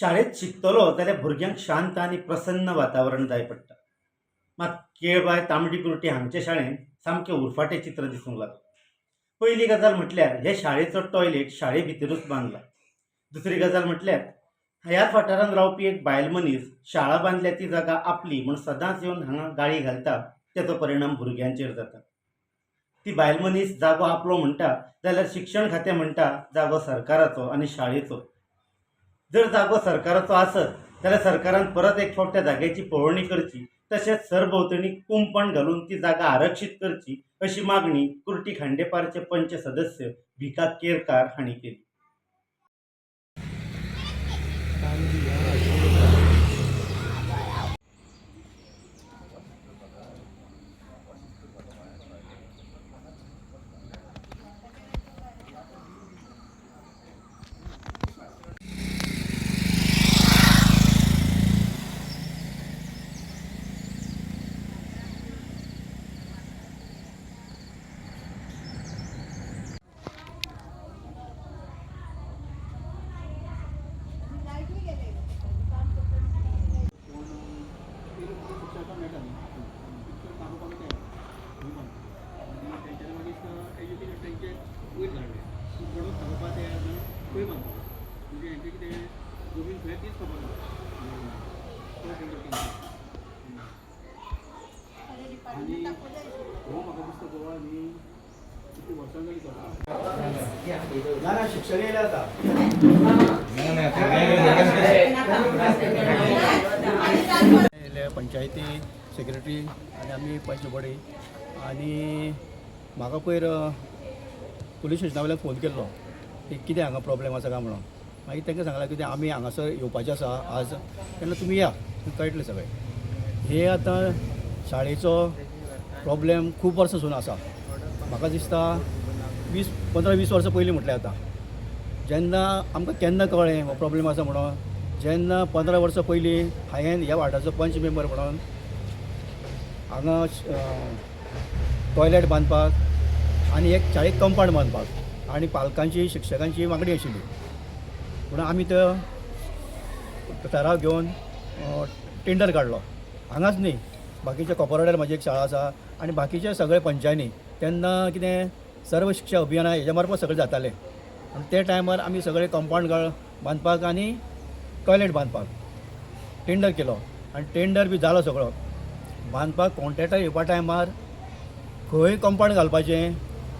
शाळेत शिकतलो जाल्यार भुरग्यांक शांत आनी प्रसन्न वातावरण जाय पडटा मात केळबाय तांबडी कुर्टी हांगचे शाळेंत सामकें उरफाटें चित्र दिसूंक लागलें. पयली गजाल म्हटल्यार हे शाळेचो टॉयलेट शाळे भितरूच बांदला दुसरी गजाल म्हटल्यार ह्याच वाठारांत रावपी एक बायल मनीस शाळा बांदल्या ती जागा आपली म्हूण सदांच येवन हांगा गाळी घालता तेचो परिणाम भुरग्यांचेर जाता. ती बायल मनीस जागो आपलो म्हणटा जाल्यार शिक्षण खातें म्हणटा जागो सरकाराचो आनी शाळेचो. जर जागो सरकाराचो आसत जाल्यार सरकारान परत एक फावट त्या जाग्याची पळोवणी करची तशेंच सरभोंवतणी कुंपण घालून ती जागा आरक्षीत करची अशी मागणी कुर्टी खांडेपारचे पंच सदस्य भिका केरकार हांणी केली. आणि हो म्हाका दिसता गोवा न्ही वर्सां जाली ना ना शिक्षण येयलें आतां पंचायती सेक्रेटरी आनी आमी पंच बडी आनी म्हाका पयर पुलीस स्टेशना वयल्यान फोन केल्लो की कितें हांगा प्रॉब्लेम आसा काय म्हणून. मागीर तांकां सांगलें कितें आमी हांगासर येवपाचें आसा आज तेन्ना तुमी या कळटलें सगळें. हे आतां शाळेचो प्रॉब्लेम खूब वर्सां आसा. म्हाका दिसता वीस पंदरा वीस वर्सां पयलीं म्हटलें आतां. जेन्ना आमकां केन्ना कळ्ळें हो प्रॉब्लेम आसा म्हणून जेन्ना पंदरा वर्सां पयलीं हांवें ह्या वार्डाचो पंच मेंबर म्हणून हांगा टॉयलेट बांदपाक आनी एक शाळेक कंपाउंड बांदपाक आनी पालकांची शिक्षकांची मागणी आशिल्ली. म्हणून आमी तो ठराव घेवन टेंडर काडलो हांगाच न्ही. बाकीच्या कोपरवाड्यार म्हाजी एक शाळा आसा आनी बाकीच्या सगळे पंचायनी तेन्ना कितें सर्व शिक्षा अभियाना हेज्या मार्फत सगळें जातालें. आनी ते टायमार आमी सगळे कंपाउंड घाल बांदपाक आनी टॉयलेट बांदपाक टेंडर केलो. आनी टेंडर बी जालो सगळो. बांदपाक कॉन्ट्रॅक्टर येवपा टायमार खंय कंपाउंड घालपाचें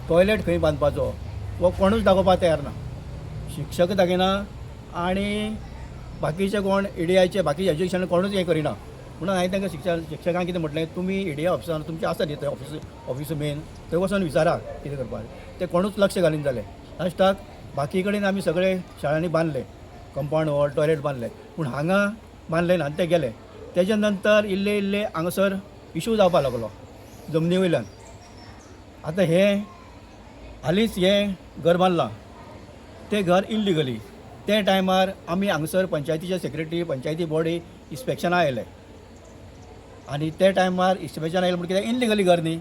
टॉयलेट खंय बांदपाचो हो कोणूच दाखोवपाक तयार ना. शिक्षक दाखयना आनी बाकीचे कोण ईडीआयचे बाकीचे एज्युकेशन कोणूच हें करिना. म्हणून हांवें तांकां शिक्षक शिक्षकांक कितें म्हटलें तुमी ईडीआय ऑफिसान तुमचे आसा न्ही थंय ऑफिस ऑफिस मेन थंय वचून विचारा कितें करपाक ते कोणूच लक्ष घालीन जाले लास्टाक बाकी कडेन आमी सगळे शाळांनी बांदले कंपाऊंड हॉल टॉयलेट बांदले पूण हांगा बांदले ना आनी ते गेले. तेज्या नंतर इल्ले इल्ले हांगासर इशू जावपाक लागलो. जमनी वयल्यान. आतां हे हालींच हें घर बांदलां तें घर इल्लिगली. ते टायमार आमी हांगसर पंचायतीचे सेक्रेटरी पंचायती बॉडी इन्स्पेक्शनाक आयले. आनी ते टायमार इन्स्पेक्शन आयलें म्हणून कितें इनलिगली घर न्ही.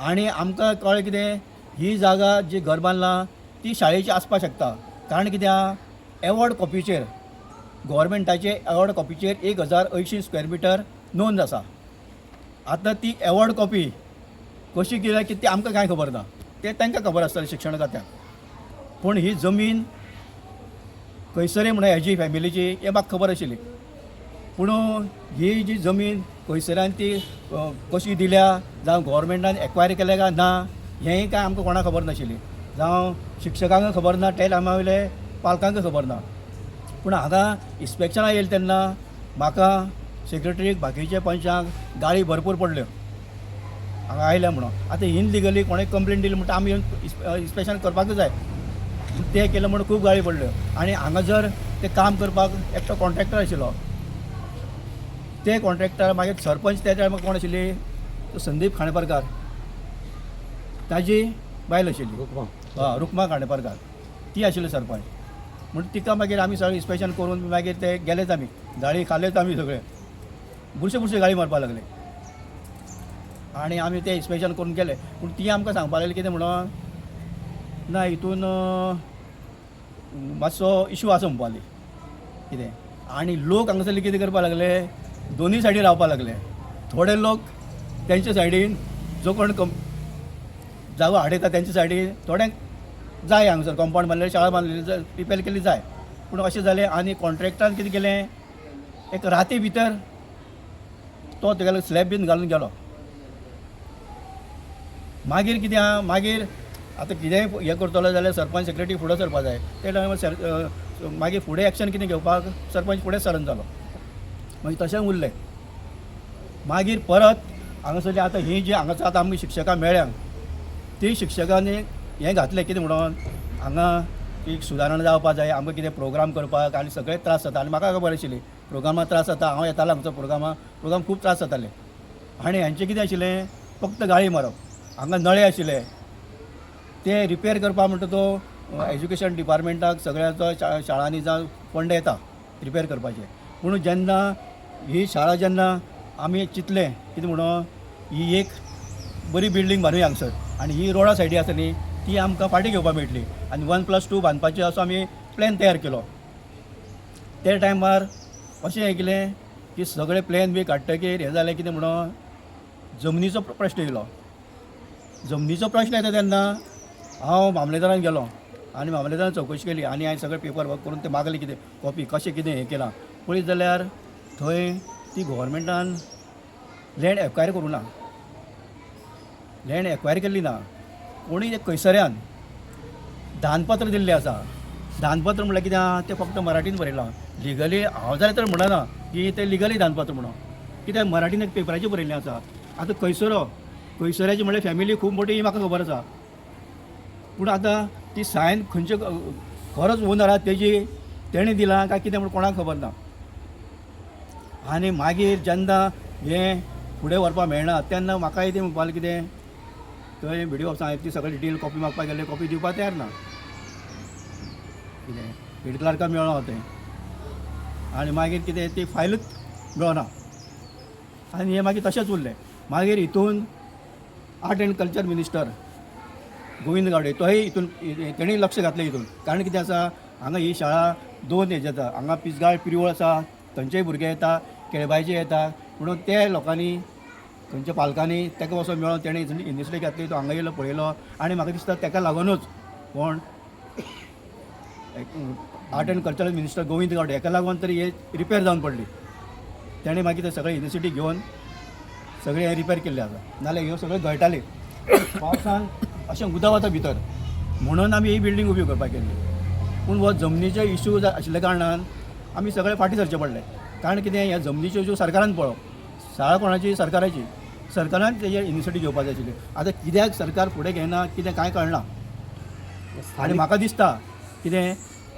आनी आमकां कळ्ळें कितें ही जागा जी घर बांदलां ती शाळेची आसपाक शकता. कारण कित्याक एवॉर्ड कॉपीचेर गोवोरमेंटाचे एवॉर्ड कॉपीचेर एक हजार अंयशीं स्क्वेअर मिटर नोंद आसा. आतां ती एवॉर्ड कॉपी कशी कितें की ती आमकां कांय खबर ना. तें तांकां खबर आसतलें शिक्षण खात्याक पूण ही जमीन खंयसरे म्हणून हेजी फॅमिलीची हें म्हाका खबर आशिल्ली पूण ही जी जमीन खंयसरान ती कशी दिल्या जावं गोवोरमेंटान एक्वायरी केल्या काय ना हेंय काय आमकां कोणाक खबर नाशिल्ली जावं शिक्षकांक खबर ना ते टायमा वयले पालकांक खबर ना. पूण हांगा इन्स्पेक्शनाक येयलें तेन्ना म्हाका सेक्रेटरीक बाकीच्या पंचांक गाळी भरपूर पडल्यो. हांगा आयल्या म्हणून. आतां इनलिगली कोणें कंप्लेन दिली म्हणटा आमी येवन इन्स्पेक्शन करपाकूच जाय. ते केलं म्हणून खूब गाळी पडल्यो आनी हांगा जर ते काम करपाक एकटो कॉन्ट्रॅक्टर आशिल्लो ते कॉन्ट्रॅक्टर मागीर सरपंच त्या टायमार कोण आशिल्ली? तो संदीप खांडेपारकार. ताजी बायल आशिल्ली. हय रुक्मा खांडेपारकार. ती आशिल्ली सरपंच. म्हणून तिका मागीर आमी सगळें इन्स्पेक्शन करून मागीर ते गेलेच आमी गाळी खाल्लेच आमी सगळे. बुरशे बुरशे गाळी मारपाक लागले. आनी आमी ते इन्स्पेक्शन करून गेले पूण ती आमकां सांगपाक लागली कितें म्हणून ना हितून मातसो इशू आसा म्हणपाली कितें आनी लोक हांगासरले कितें करपाक लागले दोनी सायडी रावपाक लागले थोडे लोक तेंचे सायडीन जो कोण कम जागो हाडयता तेंचे सायडीन थोड्यांक जाय हांगासर कंपाऊंड बांदलेले शाळा बांदलेली रिपेर केली जाय पूण अशें जालें आनी कॉन्ट्रॅक्टान कितें केलें एक राती भितर तो तेगेलो स्लॅब बीन घालून गेलो मागीर कितें आहा मागीर आतां कितेंय हें करतलो जाल्यार सरपंच सेक्रेटरी फुडें सरपा जाय ते टायमार सर मागीर फुडें एक्शन कितें घेवपाक सरपंच फुडें सरून जालो मागीर म्हणजे तशें उरलें मागीर परत हांगासरली आतां ही जी हांगासर आतां आमकां शिक्षकां मेळ्ळ्या ती शिक्षकांनी हें घातलें कितें म्हणून? हांगा एक सुदारणा जावपाक जाय आमकां कितें प्रोग्राम करपाक आनी सगळे त्रास जाता. आनी म्हाका खबर आशिल्ली प्रोग्रामाक त्रास जाता हांव येतालो हांगचो प्रोग्रामाक प्रोग्राम खूब त्रास जाताले. आनी हांचें कितें आशिल्लें? फक्त गाळी मारप. हांगा नळे आशिल्ले. ते रिपेर करपा म्हणटा तो एज्युकेशन डिपार्टमेंटाक सगळ्याचो शा शाळांनी जावं फंड येता रिपेर करपाचे. पूण जेन्ना ही शाळा जेन्ना आमी चिंतलें कितें म्हणून ही एक बरी बिल्डींग बांदूया हांगसर. आनी ही रोडा सायडी आसा न्ही ती आमकां फाटीं घेवपाक मेळटली. आनी वन प्लस टू बांदपाची असो आमी प्लॅन तयार केलो. ते टायमार अशें हें केलें की सगळे प्लॅन बी काडटकीर हें जालें कितें म्हणून जमनीचो प्रश्न येयलो. जमनीचो प्रश्न येता तेन्ना हांव मामलेदारान गेलो. आनी मामलेदारान चवकशी केली. आनी हांवें सगळें पेपर वर्क करून ते मागले कितें? कॉपी कशें कितें हें केलां. पळयत जाल्यार थंय ती गव्हर्मेंटान लँड एक्वायर करूं ना. लँड एक्वायर केल्ली ना. कोणी ते खंयसऱ्यान दानपत्र दिल्लें आसा. दानपत्र म्हणल्यार कितें आहा तें फक्त मराठीन बरयलां लिगली हांव जाल्यार तर म्हणना की तें लिगली दानपत्र म्हणून. कित्याक मराठीन एक पेपराचें बरयल्लें आसा. आतां खंयसरो खंयसऱ्याची म्हणल्यार फॅमिली खूब मोठी ही म्हाका खबर आसा. पूण आतां ती सायन खंयचे खरोच ओनर आहा तेजी तेणें दिलां काय कितें म्हूण कोणाक खबर ना आनी मागीर जेन्ना हें फुडें व्हरपाक मेळना तेन्ना म्हाकाय तें म्हणपालें कितें थंय व्हिडियो ऑफिसान ती सगळी डिटेल कॉपी मागपाक गेले कॉपी दिवपाक तयार ना. कितें हेड क्लार्काक मेळना तें आनी मागीर कितें ती फायलूच मेळना आनी हें मागीर तशेंच उरलें. मागीर हितून art and culture minister Govind Gawade तोय हितून तेणेय लक्ष घातलें हितून कारण कितें आसा हांगा ही शाळा दोन हेजे जाता हांगा पिसगाळ पिरवळ आसा थंयचेय भुरगे येता केळबायचे येता. म्हणून ते लोकांनी खंयच्या पालकांनी ताका वचोन मेळोन तेणें इनिशिएटीव घातली तो हांगा येयलो पळयलो आनी म्हाका दिसता ताका लागूनच कोण? Art and cultural minister Govind Gawade हाका लागून तरी हे रिपेर जावन पडली. तेणें मागीर ते सगळे इनिशिएटीव घेवन सगळें हें रिपेर केल्लें आसा नाल्यार ह्यो सगळ्यो गळटाले पावसान अशें उदक वता भितर. म्हणून आमी ही बिल्डींग उबी करपाक केल्ली पूण हो जमनीचे इश्यू आशिल्ल्या कारणान आमी सगळे फाटीं सरचे पडले. कारण कितें ह्या जमनीच्यो इश्यू सरकारान पळोवप शाळा कोणाची सरकाराची सरकारान तेजेर इनिशिएटीव घेवपाक जाय आशिल्ली. आतां कित्याक सरकार फुडें घेना कितें कांय कळना? आनी म्हाका दिसता कितें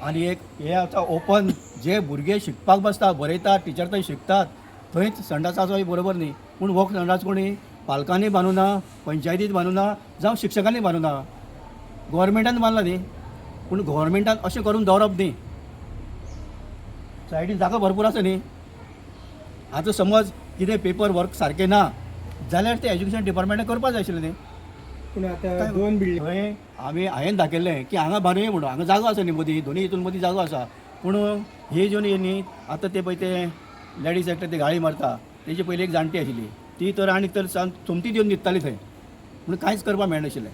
आनी एक हे आतां ओपन जे भुरगे शिकपाक बसता बरयतात टिचर थंय शिकतात थंयच संडास आसो बरोबर न्ही. पूण हो संडास कोणी पालकांनी बांदूना पंचायतीत बांदूना जावं शिक्षकांनी बांदूना गोवोरमेंटान बांदला न्ही पूण गोवोरमेंटान अशें करून दवरप न्ही. सायडीन जागा भरपूर आसा न्ही. आतां समज कितें पेपर वर्क सारकें ना जाल्यार तें एज्युकेशन डिपार्टमेंटान करपाक जाय आशिल्लें न्ही पूण आता दोन बिल्डिंग थंय आमी हांवें दाखयल्लें की हांगा बांदुया म्हणून हांगा जागो आसा न्ही मदीं दोनी हितून मदीं जागो आसा पूण ही ज्यो न्ही न्ही. आतां ते पळय ते लेडीज एकटे ते गाळी मारता तेजी पयली एक जाणटी आशिल्ली ती तर आनी तर साम सोमती दिवन न्हिदताली थंय म्हणून कांयच करपाक मेळनाशिल्लें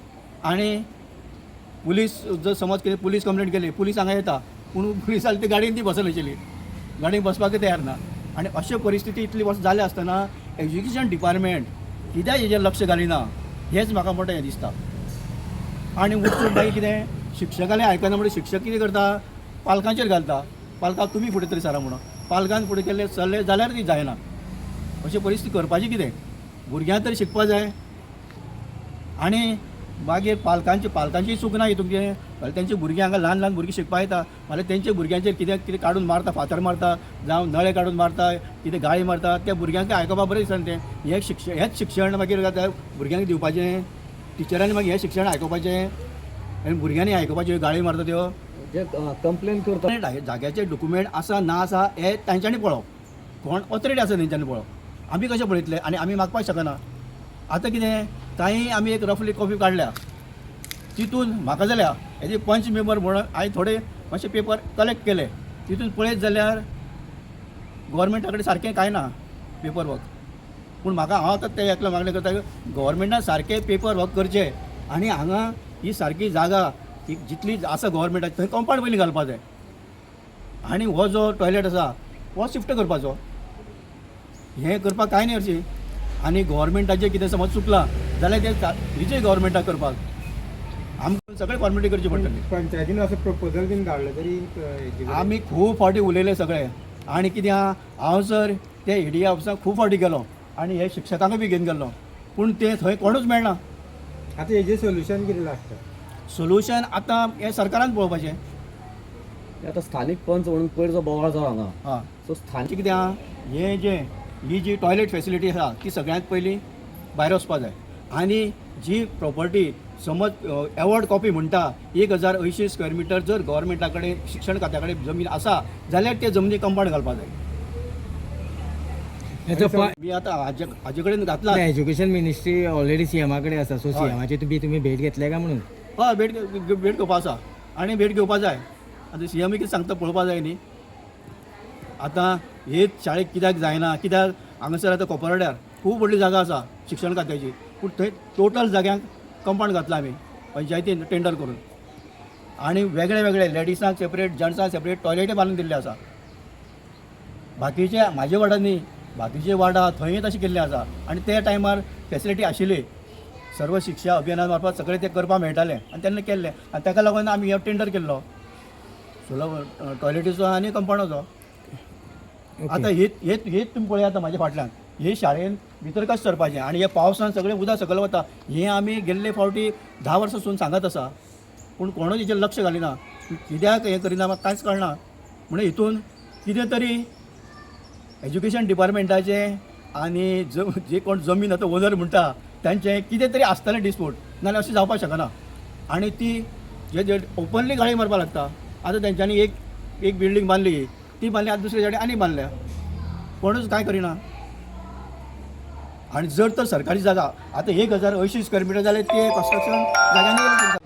आनी पुलीस जर समज कितें पुलीस कंप्लेंट केली पुलीस हांगा येता पूण पुलीस जाल्यार ती गाडयेन ती बसनाशिल्ली गाडयेन बसपाकूय तयार ना. आनी अशे परिस्थिती इतली वर्स जाले आसतना एज्युकेशन डिपार्टमेंट कित्याक हेजेर लक्ष घालिना हेंच म्हाका मोठें हें दिसता. आनी उठून मागीर कितें शिक्षकांनी आयकना म्हणून शिक्षक कितें करता? पालकांचेर घालता. पालकांक तुमी फुडें तरी सरा म्हणून. पालकान फुडें केले चल्लें जाल्यार ती जायना. अशी परिस्थिती करपाची कितें? भुरग्यांक तरी शिकपा जाय. आनी मागीर पालकांची पालकांची चूक ना हितून कितें फाल्यां तेंचे भुरगीं हांगा ल्हान ल्हान भुरगीं शिकपा येता फाल्यां तेंच्या भुरग्यांचेर कितें कितें काडून मारता फातर मारता जावं नळे काडून मारता कितें गाळी मारता त्या भुरग्यांक आयकपा बरें दिसना तें. हें शिक्षण हेंच शिक्षण मागीर त्या भुरग्यांक दिवपाचें टिचरांनी मागीर हें शिक्षण आयकोपाचें आनी भुरग्यांनी आयकोपाच्यो गाळी मारता त्यो. जे कंप्लेन करता. जाग्याचे डॉक्युमेंट आसा ना आसा हे तांच्यांनी पळोवप. कोण ऑथॉरिटी आसा तेंच्यांनी पळोवप. आमी कशें पळयतले आनी आमी मागपाक शकना? आतां कितें? कांय आमी एक रफली कॉपी काडल्या तितून म्हाका जाल्या हेजे पंच मेंबर म्हणून हांवें थोडे मातशे पेपर कलेक्ट केले. तितून पळयत जाल्यार गोवोरमेंटा कडेन सारकें कांय ना पेपर वर्क पूण म्हाका हांव आतां तें एकलो मागणें करता गोवोरमेंटान सारकें पेपर वर्क करचें. आनी हांगा ही सारकी जागा ही जितली आसा गोवोरमेंटाची थंय कंपाउंड पयलीं घालपा जाय आनी हो जो टॉयलेट आसा हो शिफ्ट करपाचो. हें करपाक कांय न्ही हरशीं आनी गोवोरमेंटाचें कितें समज चुकलां जाल्यार तें हेजें गोवोरमेंटाक करपाक. आमकां सगळें फॉर्मेलिटी करची पडटली. पंचायतीन असं प्रपोजल बीन काडलं तरी आमी खूब फावटी उलयले सगळे. आनी कित्याक हांव सर ते एडिया ऑफिसाक खूब फावटी गेलो. आनी हे शिक्षकांक बी घेवन गेल्लो पूण ते थंय कोणूच मेळना. आतां हेजें सोल्युशन कितें लागता? सोल्युशन आतां हें सरकारान पळोवपाचें. आता स्थानिक पंच म्हणून पयर जो बोवाळ जालो हांगा. हां. सो स्थानिक तांचें कित्याक हें जें ही जी टॉयलेट फेसिलिटी आसा ती सगळ्यांत पयलीं भायर वचपा जाय आनी जी प्रॉपर्टी समज एवॉर्ड कॉपी म्हणटा एक हजार अंयशीं स्क्वेअर मिटर जर गव्हर्मेंटा कडेन शिक्षण खात्या कडेन जमीन आसा जाल्यार ते जमनी कंपाउंड घालपा जाय मी आतां हाजे हाजे कडेन घातला एज्युकेशन मिनिस्ट्री ऑलरेडी सीएमा कडेन आसा सो. सीएमाची तुम्ही तुम्ही भेट घेतल्या काय म्हणून? हय भेट भेट घेवपा आसा आनी भेट घेवपा जाय आतां सी एम कितें सांगता पळोवपा जाय न्ही आतां हेच शाळेक कित्याक जायना कित्याक हांगासर आतां कोपरड्यार? खूब व्हडली जागा आसा शिक्षण खात्याची. पूण थंय टोटल जाग्यांक कंपाउंड घातला आमी पंचायतीन टेंडर करून. आनी वेगळे वेगळे लेडिसांक सेपरेट जेंट्सांक सेपरेट टॉयलेटी बांदून दिल्ले आसा. बाकीचे म्हाजे वार्डात बाकीचे वार्डा थंय तशें केल्लें आसा. आनी त्या टायमार फेसिलिटी आशिल्ली. सर्व शिक्षा अभियाना मार्फत सगळें तें करपाक मेळटालें आनी तेन्ना केल्लें. आनी ताका लागून आमी हो टेंडर केल्लो. सोलो टॉयलेटीचो आनी कंपाउंडाचो आतां हेच हेत हेत तुमी पळयात म्हाज्या फाटल्यान हे शाळेन भितर कशें सरपाचें? आनी हे पावसान सगळें उदक सकयल वता हें आमी गेल्ले फावटी धा वर्सां सांगत आसा पूण कोणूच हेचेर लक्ष घालिना. कित्याक हें करिना म्हाका कांयच कळना. म्हणून हितून कितें तरी एज्युकेशन डिपार्टमेंटाचें आनी ज जे कोण जमीन आतां ओनर म्हणटा तांचें कितें तरी आसतलें डिस्प्यूट. नाजाल्यार अशें जावपाक शकना. आनी ती जे जे ओपनली गाळी मारपाक लागता आतां तेंच्यांनी एक एक बिल्डींग बांदली ती बांधली आतां दुसऱ्या कडेन आनी बांदल्या कोणूच कांय करिना. आनी जर तर सरकारी जागा. आतां एक हजार अंयशीं स्क्वेअर मिटर जाल्यार ते कन्स्ट्रक्शन जाग्यांनी